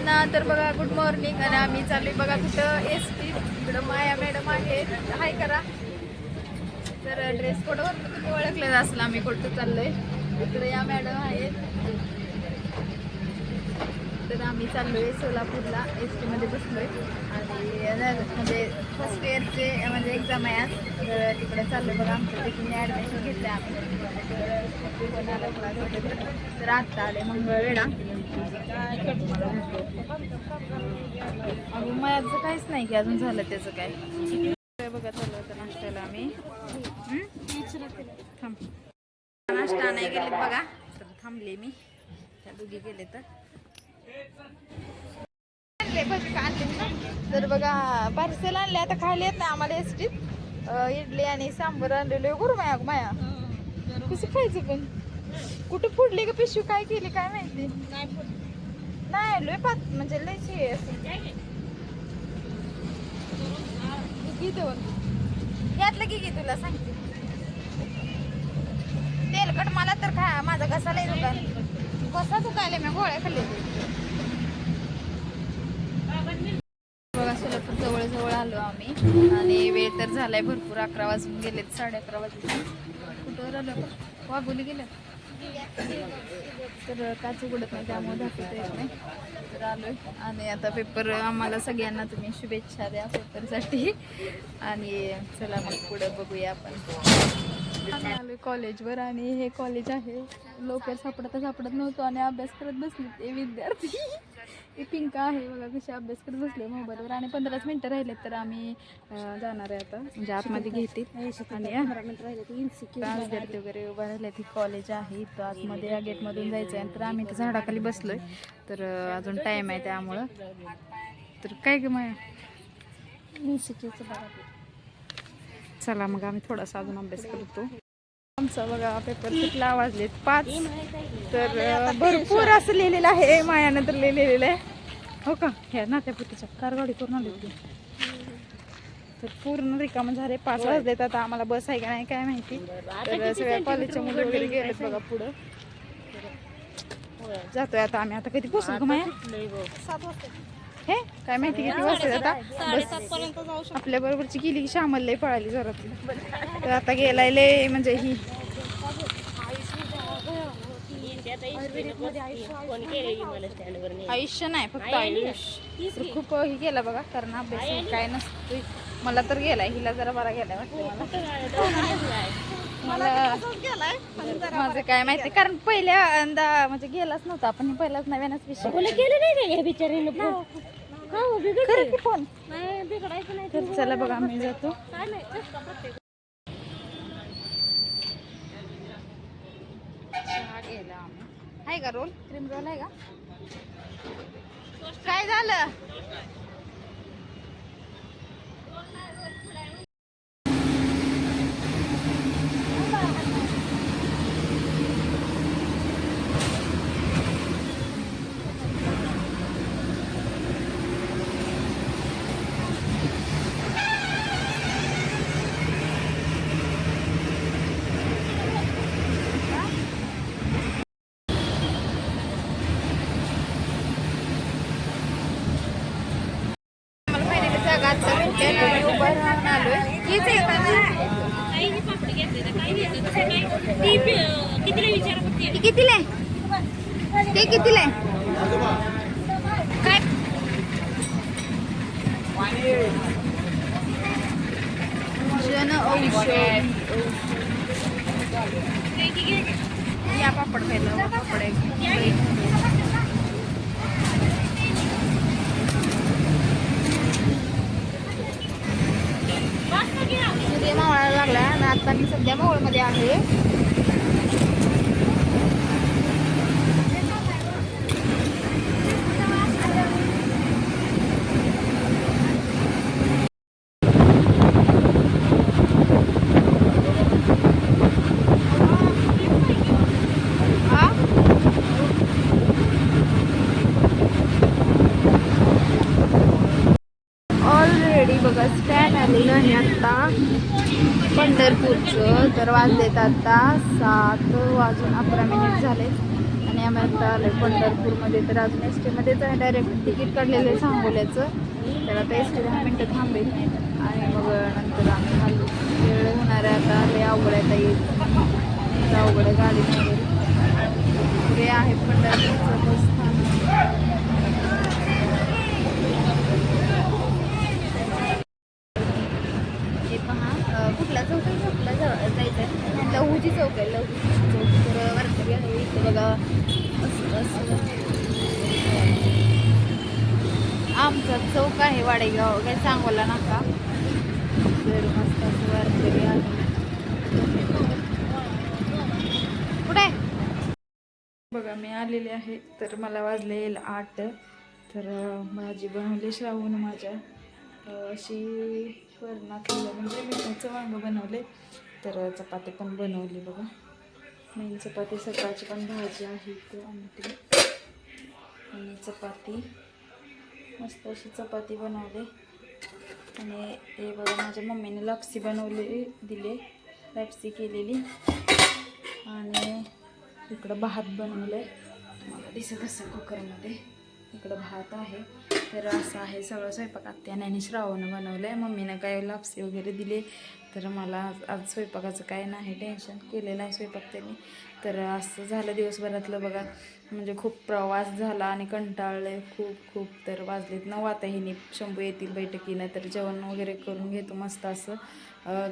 सगळ्यांना तर बघा गुड मॉर्निंग आणि आम्ही चाललोय बघा कुठं? एस टी इकडं माया मॅडम आहे. हाय करा. तर ड्रेस कोडवर तुम्ही ओळखलेलं असलं आम्ही कुठं चाललोय? इकडे या मॅडम आहेत. तर आम्ही चाललोय सोलापूरला एस टीमध्ये बसलोय. आणि म्हणजे फर्स्ट इयरचे म्हणजे एक्झाम आहे आज. तर तिकडे चाललोय बघा. आमच्या तिकडे ॲडमिशन घेतलं आम्ही. तर तर आत्ता आले मंगळवेढा. अगं माझं काहीच नाही की अजून झालं त्याचं काय. बघा चाललं होतं नाश्त्याला आम्ही. हं? थांब. नाश्ता नाही गेले बघा. तर थांबले मी. त्या दोघी गेले तर. ना? तर बघा पार्सल आणले आता खायला येत नाही आम्हाला एसटीत इडली आणि सांबर आणलेलो. गुरु माया माया कसं खायचं पण? कुठं फुडली का पिशवी? काय केली? काय माहिती? नाही लय पात म्हणजे लयच हे असं. घे दोन. यातलं की घे तुला सांगते तेलकट मला तर खा माझा घसा लय दुकान कसा दुखायला मी गोळ्या खाल्ले बघा सोलापूर जवळ जवळ आलो आम्ही. आणि वेळ तर झालाय भरपूर अकरा वाजून गेलेत साडे अकरा वाजून कुठं आलो वाघोली गेलं तर काच उघडत नाही त्यामुळे दाखवता येत नाही. तर आलोय. आणि आता पेपर आम्हाला सगळ्यांना तुम्ही शुभेच्छा द्या पेपरसाठी आणि चला मग पुढं बघूया आपण. आम्ही कॉलेजवर आणि हे कॉलेज आहे. लवकर सापडता सापडत नव्हतो आणि अभ्यास करत बसले ते विद्यार्थी. हे पिंका आहे बघा कसे अभ्यास करत बसले मोबाईलवर. आणि पंधराच मिनटं राहिलेत तर आम्ही जाणार आहे आता. म्हणजे आतमध्ये घेते आणि विद्यार्थी वगैरे उभा राहिले ती कॉलेज आहे. इथं आतमध्ये या गेटमधून जायचं आहे तर आम्ही इथं झाडाखाली बसलोय. तर अं, अजून टाईम आहे त्यामुळं. तर काय ग माया चला मग आम्ही थोडासा अजून अभ्यास करतो. आमचा बघा पेपर कुठला वाजलेत? पाच. तर भरपूर असं लिहिलेलं आहे. मायानंतर लिहिलेलं आहे. हो का? ह्या नात्यापुतीच्या कारगाडी करून आली होती तर पूर्ण रिकामं झाले. पाच वाजलेत. आता आम्हाला बस आहे का नाही काय माहिती. तर सगळ्या कॉलेजच्या मुलं वगैरे गेलेत बघा पुढं. जातोय आता आम्ही. आता कधी पोहोचलो का माया? हे? काय माहिती किती वाजता आता बस. आपल्या बरोबरची गेली की श्यामल लय पळाली जरा तर आता गेलाय लय म्हणजे ही. आयुष्य नाही फक्त आयुष्य. खूप हे गेला बघा कारण अभ्यास काय नसतो मला तर गेलाय हिला जरा बरा गेलाय वाटतं मला. मला माझं काय माहिती कारण पहिल्यांदा म्हणजे गेलाच नव्हता आपण हे पहिलाच नव्यानच विषय. खरं की फोन? तर चला बघा आम्ही जातो. आहे का रोल? क्रीम रोल आहे का? काय झालं? उभं राहून आलोय. हीच आहे कितीला आहे? ते कितीला आहे? काय जन औषध. या पापड खायला पापड आहे सूर्य मावळायला लागला आणि आता मी सध्या मावळमध्ये आहे. बघा स्टँड आलेलं आहे आता. पंढरपूरचं तर वाजलेत आता सात वाजून अकरा मिनिट झाले आणि आम्हाला आम्ही आता आलं पंढरपूरमध्ये. तर अजून एस टीमध्येच आहे. डायरेक्ट तिकीट काढलेलं आहे सांगोल्याचं. तर आता एस टी दहा मिनटं थांबेल. आणि मग नंतर आम्ही घालू वेळ होणार आहे आता. लय अवघड आहे आता येईल अवघड आहे गाडी नाही हे आहे पंढरपूरचं बस स्थानक हे पहा अं, कुठला चौक आहे जायचं आहे लहूची चौक आहे लहूची चौक. तर वारकरी आहे इथं बघा. आमचा चौक आहे वाडेगाव. काही सांगोला नका. तर मस्त असं आहे. कुठे? बघा मी आलेले आहे. तर मला वाजले येईल आठ. तर माझी भाजी बनवली श्रावण माझ्या अशी वरणातलं म्हणजे मिठाचं वांग बनवले तर चपाती पण बनवली बघा. मेन चपाती सकाळची पण भाजी आहे ते आमटी. आणि चपाती. मस्त अशी चपाती बनवले. आणि हे बघा माझ्या मम्मीने लापसी बनवलेली दिले. लापसी केलेली. आणि इकडं भात बनवलं आहे मला दिसत असं कुकरमध्ये. इकडं भात आहे. तर असं आहे सगळं स्वयंपाक आत्याने आणि श्रावणं बनवलं आहे मम्मीनं काय लापसी वगैरे दिले तर मला आज आज स्वयंपाकाचं काय नाही टेन्शन केलेलं आहे स्वयंपाक त्यांनी. तर असं झालं दिवसभरातलं बघा म्हणजे खूप प्रवास झाला आणि कंटाळले खूप खूप. तर वाजलेत नऊ आता हिनी शंभू येतील बैठकीनं तर जेवण वगैरे करून घेतो मस्त असं.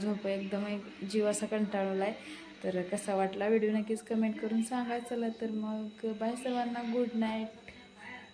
झोप एकदम एक जीव असा कंटाळला आहे तर कसा वाटला व्हिडिओ नक्कीच कमेंट करून सांगा चला तर मग बाय सर्वांना. Good night